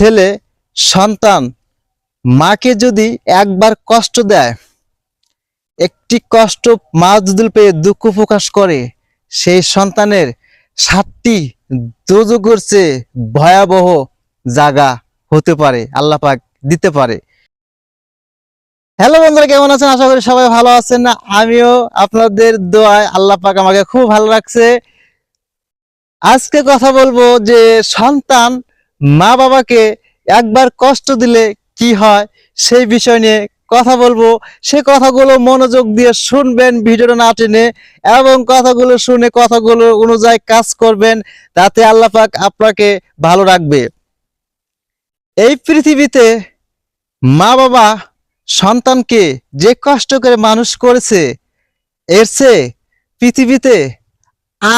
ছেলে, সন্তান, মাকে যদি একবার কষ্ট দেয়, একটি কষ্ট মা দুদুল পেয়ে দুঃখ প্রকাশ করে, সেই সন্তানের সাতটি দুযোগের চেয়ে ভয়াবহ জায়গা হতে পারে, আল্লাহ পাক দিতে পারে। হ্যালো বন্ধুরা, কেমন আছেন? আশা করি সবাই ভালো আছেন। না আমিও আপনাদের দোয়ায় আল্লাহ পাক আমাকে খুব ভালো রাখছে। আজকে কথা বলব যে সন্তান মা বাবাকে একবার কষ্ট দিলে কি হয়, সেই বিষয় নিয়ে কথা বলব। সে কথাগুলো মনোযোগ দিয়ে শুনবেন, ভিডিওটা না টেনে, এবং কথাগুলো শুনে কথাগুলো অনুযায়ী কাজ করবেন, তাতে আল্লাহ পাক আপনাকে ভালো রাখবে। এই পৃথিবীতে মা বাবা সন্তানকে যে কষ্ট করে মানুষ করেছে, এর চেয়ে পৃথিবীতে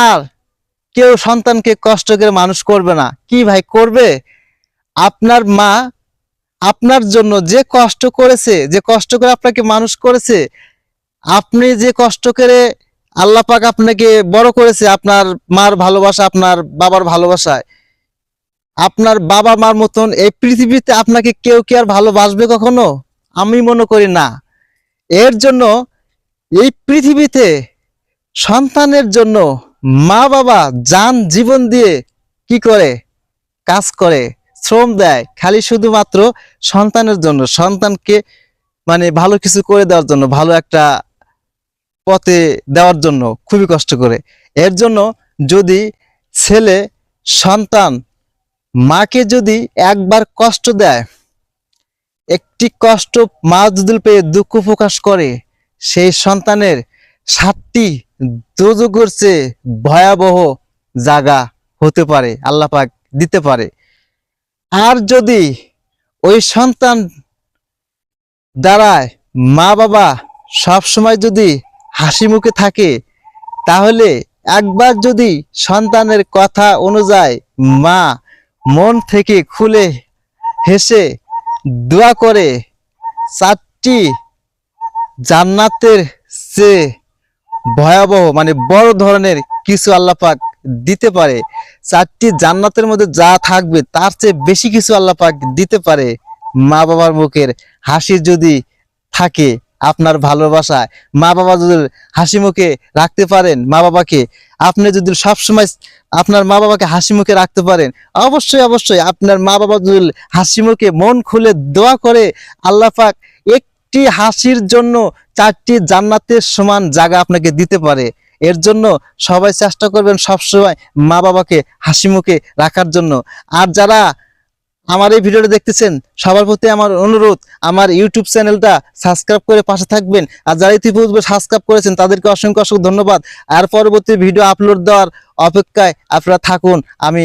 আর কেউ সন্তানকে কষ্ট করে মানুষ করবে না। কি ভাই, করবে? আপনার মা আপনার জন্য যে কষ্ট করেছে, যে কষ্ট করে আপনাকে মানুষ করেছে, আপনি যে কষ্ট করে আল্লাহ পাক আপনাকে বড় করেছে, আপনার মার ভালোবাসা, আপনার বাবার ভালোবাসায় আপনার বাবা মার মতন এই পৃথিবীতে আপনাকে কেউ কি আর ভালোবাসবে কখনো? আমি মনে করি না। এর জন্য এই পৃথিবীতে সন্তানের জন্য মা বাবা যান জীবন দিয়ে কি করে? কাজ করে, শ্রম দেয়, খালি শুধুমাত্র সন্তানের জন্য, সন্তানকে মানে ভালো কিছু করে দেওয়ার জন্য, ভালো একটা পথে দেওয়ার জন্য খুবই কষ্ট করে। এর জন্য যদি ছেলে সন্তান মাকে যদি একবার কষ্ট দেয়, একটি কষ্ট মা দুদুল পেয়ে দুঃখ প্রকাশ করে, সেই সন্তানের সাতটি দুযোগের চেয়ে ভয়াবহ জায়গা হতে পারে, আল্লাহ পাক দিতে পারে। আর যদি ওই সন্তান দ্বারায় মা বাবা সব সময় যদি হাসি মুখে থাকে, তাহলে একবার যদি সন্তানের কথা অনুযায়ী মা মন থেকে খুলে হেসে দোয়া করে, চারটি জান্নাতের চেয়ে ভয়াবহ মানে বড় ধরনের কিছু আল্লাহ পাক দিতে পারে। চারটি জান্নাতের মধ্যে যা থাকবে, তার চেয়ে বেশি কিছু আল্লাহ পাক দিতে পারে। মা বাবার মুখের হাসি যদি থাকে আপনার ভালোবাসায়, মা বাবা যদি হাসি মুখে রাখতে পারেন, মা বাবাকে আপনি যদি সবসময় আপনার মা বাবাকে হাসি মুখে রাখতে পারেন, অবশ্যই অবশ্যই আপনার মা বাবা যদি হাসি মুখে মন খুলে দোয়া করে, আল্লাহ পাক একটি হাসির জন্য চারটি জান্নাতের সমান জায়গা আপনাকে দিতে পারে। এর জন্য সবাই চেষ্টা করবেন সবসময় মা বাবাকে হাসি মুখে রাখার জন্য। আর যারা আমার এই ভিডিওটা দেখতেছেন, সবার প্রতি আমার অনুরোধ, আমার ইউটিউব চ্যানেলটা সাবস্ক্রাইব করে পাশে থাকবেন। আর যারা ইতিপূর্বে সাবস্ক্রাইব করেছেন, তাদেরকে অসংখ্য অসংখ্য ধন্যবাদ। আর পরবর্তী ভিডিও আপলোড দেওয়ার অপেক্ষায় আপনারা থাকুন। আমি